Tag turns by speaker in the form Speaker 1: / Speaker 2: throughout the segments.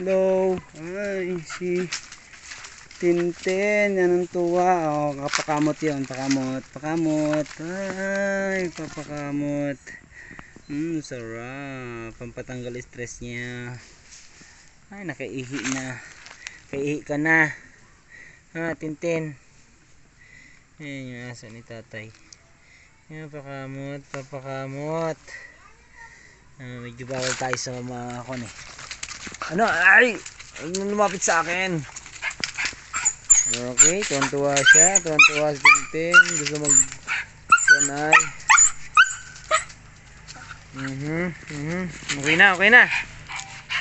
Speaker 1: Hello. Ay, si Tintin. Yan ang tuwa. Oh, kapakamot yun. Pakamot. Pakamot. Ay, papakamot. Hmm, sarap. Pampatanggal stress niya. Ay, nakaihi na. Kaihi ka na. Ha, Tintin. Ayan yung asa ni tatay. Yan, pakamot. Papakamot. Ah, medyo bawal tayo sa mga kon eh. Ano? Ay! Mo lumapit sa akin. Okay, tuwan-tuwa siya. Tuwan-tuwa si Tintin. Gusto mag... Tunay. Mhm, mhm. Okay na, okay na.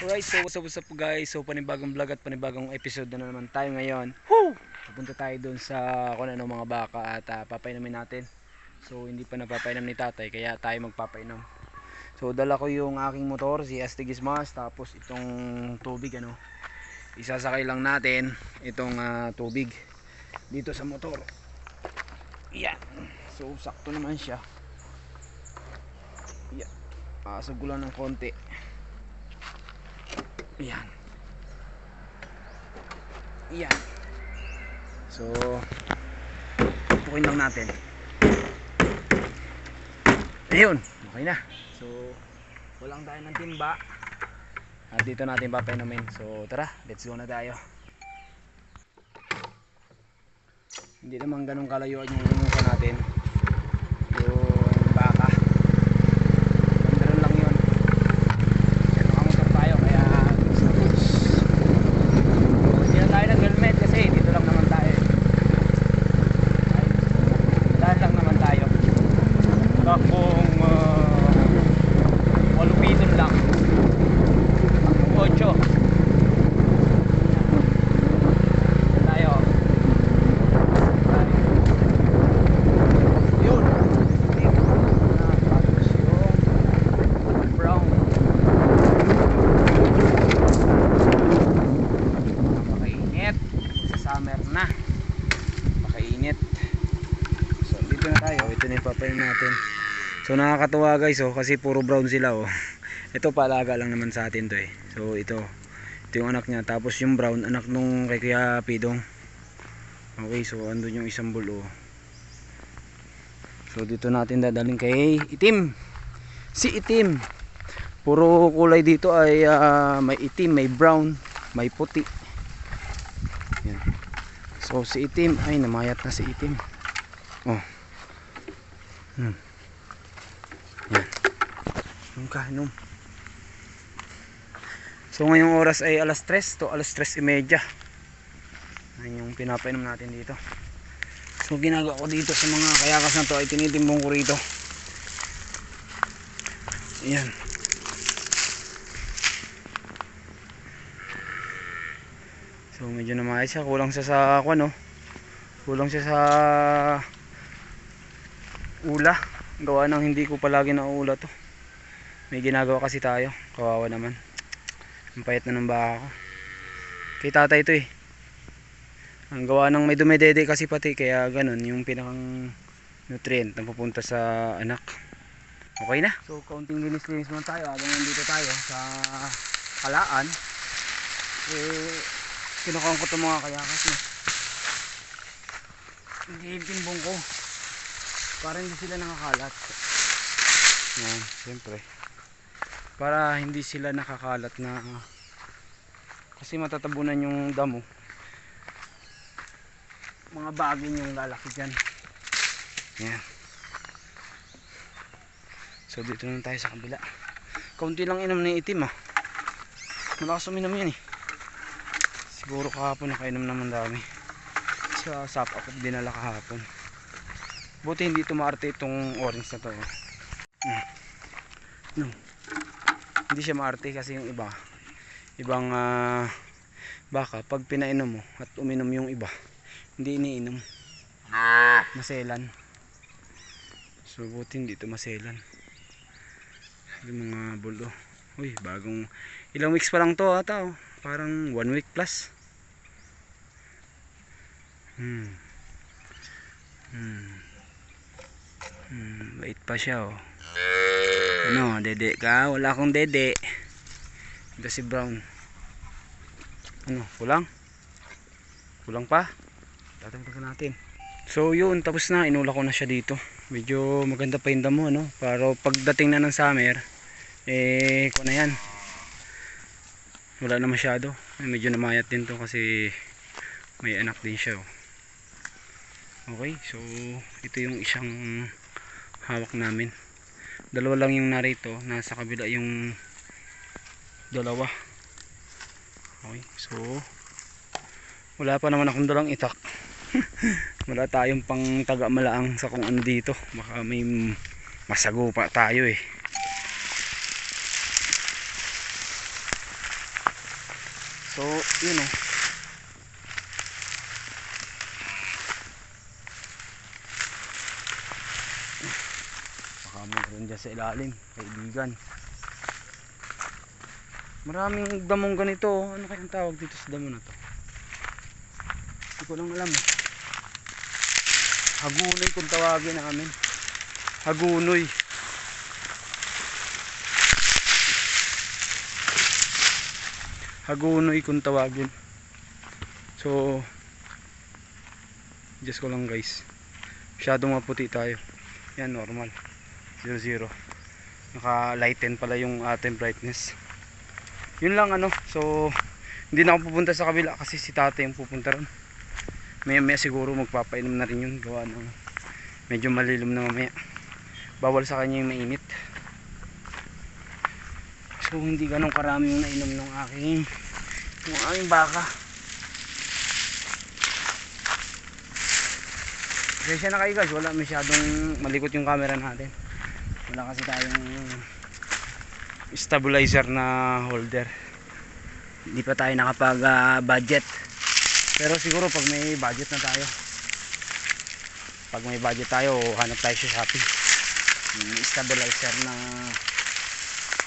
Speaker 1: Alright, so what's up, what's up guys? So panibagong vlog at panibagong episode na naman tayo ngayon. Woo! Pupunta tayo dun sa kung ano mga baka at uh, papainumin natin. So hindi pa napapainom ni tatay kaya tayo magpapainom. So dala ko yung aking motor, si Astigis Mas, tapos itong tubig ano. Isasakay lang natin itong ah, tubig dito sa motor. Yan. So sakto naman siya. Yan. Asog ko lang ng konti. Yan. Yan. So tukin lang natin. Ayun, okay na. So, walang tayo ng timba. At dito natin papainumin. So, tara, let's go na tayo. Hindi naman ganun kalayuan yung inuka natin. Yung baka. Meron lang yun. Yan, nakamotor tayo, kaya sa bus. Hindi na tayo ng helmet kasi dito lang naman tayo. Ay, Daan lang naman tayo. Takbong uh, walupiton lang. Takbong ocho. Yan tayo. Tayo. Yun. Ah, tapos yung brown. Napakainit. Sa summer na. Napakainit. So dito na tayo. Ito na yung papayin natin. So nakakatuwa guys oh kasi puro brown sila oh. Ito palaga lang naman sa atin to eh. So ito. Ito yung anak niya. Tapos yung brown anak nung kay Kuya Pidong. Okay so andun yung isang bulo. So dito natin dadalhin kay Itim. Si Itim. Puro kulay dito ay ah, may itim, may brown, may puti. Yan. So si Itim ay namayat na si Itim. Oh. Hmm. Yung kainom. So ngayong oras ay alas 3 to alas 3 imedya. Yan yung pinapainom natin dito. So ginagawa ko dito sa mga kayakas na to ay tinitimbong ko rito. Yan. So medyo namayat siya. Kulang siya sa ako no. Kulang siya sa ula. Gawa ng hindi ko palagi na ula to. May ginagawa kasi tayo. Kawawa naman. Ang payat na ng baka ko. Kay tatay to eh. Ang gawa ng may dumedede kasi pati kaya ganun yung pinakang nutrient na pupunta sa anak. Okay na. So kaunting linis-linis muna tayo habang nandito tayo sa kalaan. Eh kinukuha ko itong mga kayakas eh. Hindi timbong ko. Para hindi sila nakakalat. Yan, siyempre. Para hindi sila nakakalat na kasi matatabunan yung damo. Mga baging yung lalaki dyan. Yan. So dito na tayo sa kabila. Kaunti lang inom ng itim ah. Malakas uminom yan eh. Siguro kahapon nakainom naman dami. Sa sap ako dinala kahapon. Buti hindi tumaarte itong orange na to. oh. Mm. No. Hindi siya maarte kasi yung iba. Ibang ah, baka pag pinainom mo at uminom yung iba, hindi iniinom. Maselan. So buti hindi maselan. Yung mga bulo. Uy, bagong ilang weeks pa lang to ata oh. Parang one week plus. Hmm. Hmm. Hmm, wait pa siya oh. Ano, dede ka? Wala akong dede. Ito si Brown. Ano, kulang? Kulang pa? Tatagdagan natin. So yun, tapos na. Inula ko na siya dito. Medyo maganda pa yung damo, ano? Para pagdating na ng summer, eh, ko na yan. Wala na masyado. Medyo namayat din to kasi may anak din siya. Oh. Okay, so ito yung isang hawak namin. Dalawa lang yung narito. Nasa kabila yung dalawa. Okay, so wala pa naman akong dalang itak. wala tayong pang taga malaang sa kung ano dito. Baka may masago pa tayo eh. So, yun oh. Baka meron dyan sa ilalim, kaibigan. Maraming damong ganito. oh. Ano kayang tawag dito sa damo na to? Hindi ko lang alam eh. Hagunoy kung tawagin namin. Hagunoy. Hagunoy kung tawagin. So, just ko lang guys. Masyadong maputi tayo. Yan, normal. 0-0. Naka lighten pala yung ating brightness. Yun lang ano. So, hindi na ako pupunta sa kabila kasi si tatay yung pupunta ron. Maya maya siguro magpapainom na rin yun. Gawa ng medyo malilim na mamaya. Bawal sa kanya yung mainit. So, hindi ganun karami yung nainom ng aking yung aking baka. Kaya na kayo guys, wala masyadong malikot yung camera natin. Wala kasi tayong stabilizer na holder. Hindi pa tayo nakapag ah, budget. Pero siguro pag may budget na tayo. Pag may budget tayo, hanap tayo sa Shopee. Yung stabilizer na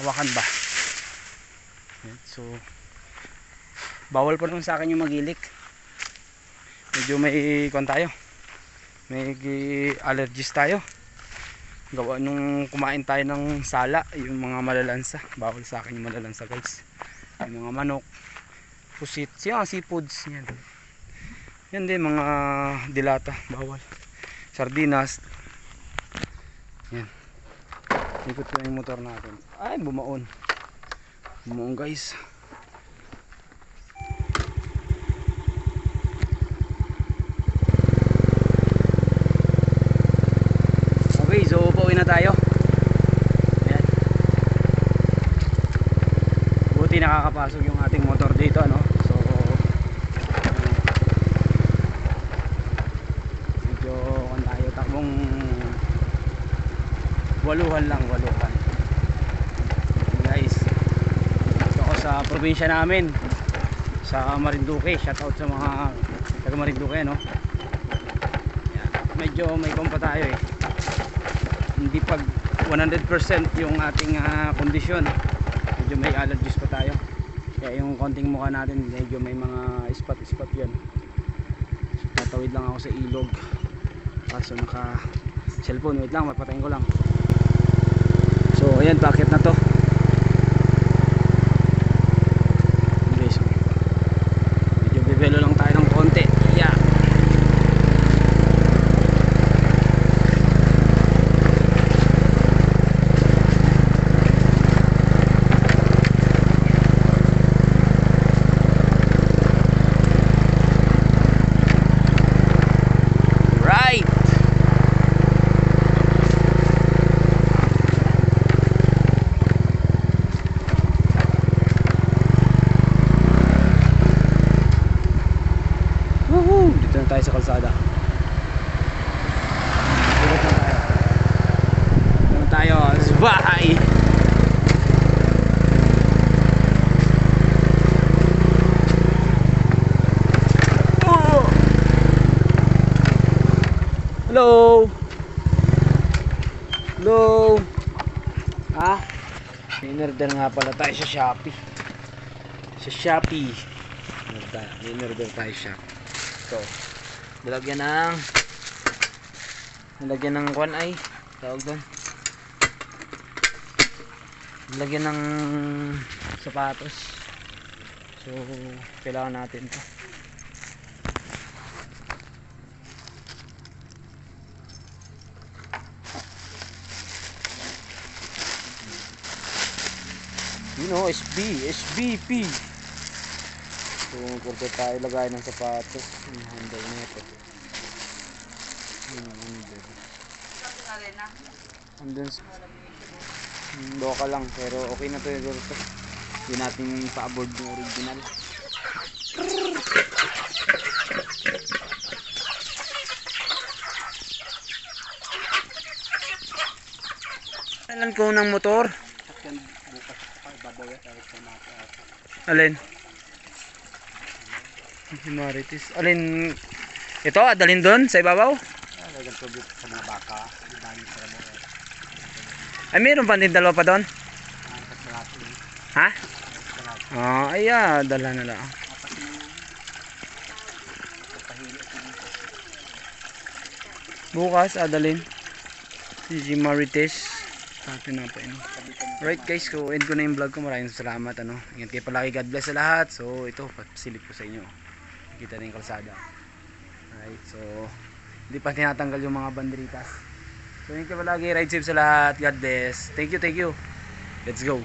Speaker 1: hawakan ba. So bawal pa naman sa akin yung magilik. Medyo may kon tayo may gi- allergies tayo gawa nung kumain tayo ng sala yung mga malalansa. Bawal sa akin yung malalansa guys. Yung mga manok. Pusit. Yung seafoods yan. Yan din mga dilata. Bawal. Sardinas. Yan. Ikot ko yung motor natin. Ay bumaon. Bumaon guys Okay, so pauwi na tayo. Ayan. Buti nakakapasok yung ating motor dito, no? So, medyo kung tayo takbong waluhan lang, waluhan. Guys, gusto ko sa probinsya namin, sa Marinduque, shoutout sa mga taga Marinduque, no? Medyo may kompa tayo eh hindi pag 100% yung ating ah, kondisyon. Medyo may allergies pa tayo. Kaya yung konting mukha natin medyo may mga spot spot yan. Tatawid lang ako sa ilog. Kaso naka cellphone wait lang mapatayin ko lang. So ayan packet na to okay so medyo bibelo lang tayo ng konti yeah Right. Woohoo! Dito na tayo sa kalsada. Dito na tayo. Dito na tayo! Hello. Hello. Ha? Inorder nga pala tayo sa Shopee. Sa Shopee. Inorder tayo sa Shopee. Ito. Nilagyan ng nilagyan ng kwan ay tawag doon. Nilagyan ng sapatos. So, kailangan natin to. You know, SB, SBP. So, pwede tayo lagay ng sapatos. Yung handle nito. Yung handle. Andun sa... Hmm, Local lang, pero okay na to siguro to. Hindi natin pa-aboard yung original. Alam ko ng motor. Alin? Marites. Alin? Ito, adalin doon sa ibabaw?
Speaker 2: Ah, lagyan tubig sa mga baka. Dami sa mga
Speaker 1: Ay, meron pa din dalawa pa doon?
Speaker 2: kasalati.
Speaker 1: Ha?
Speaker 2: Kasalati.
Speaker 1: Ah, ay, ah, dala na lang. Bukas, adalin. Si Marites. Sabi na pa yun. Right guys, so end ko na yung vlog ko. Maraming salamat. Ano. Ingat kayo palagi. God bless sa lahat. So ito, pasilip ko sa inyo. Kita na yung kalsada. Right, so hindi pa tinatanggal yung mga banderitas. So ingat kayo palagi. Ride safe sa lahat. God bless. Thank you, thank you. Let's go.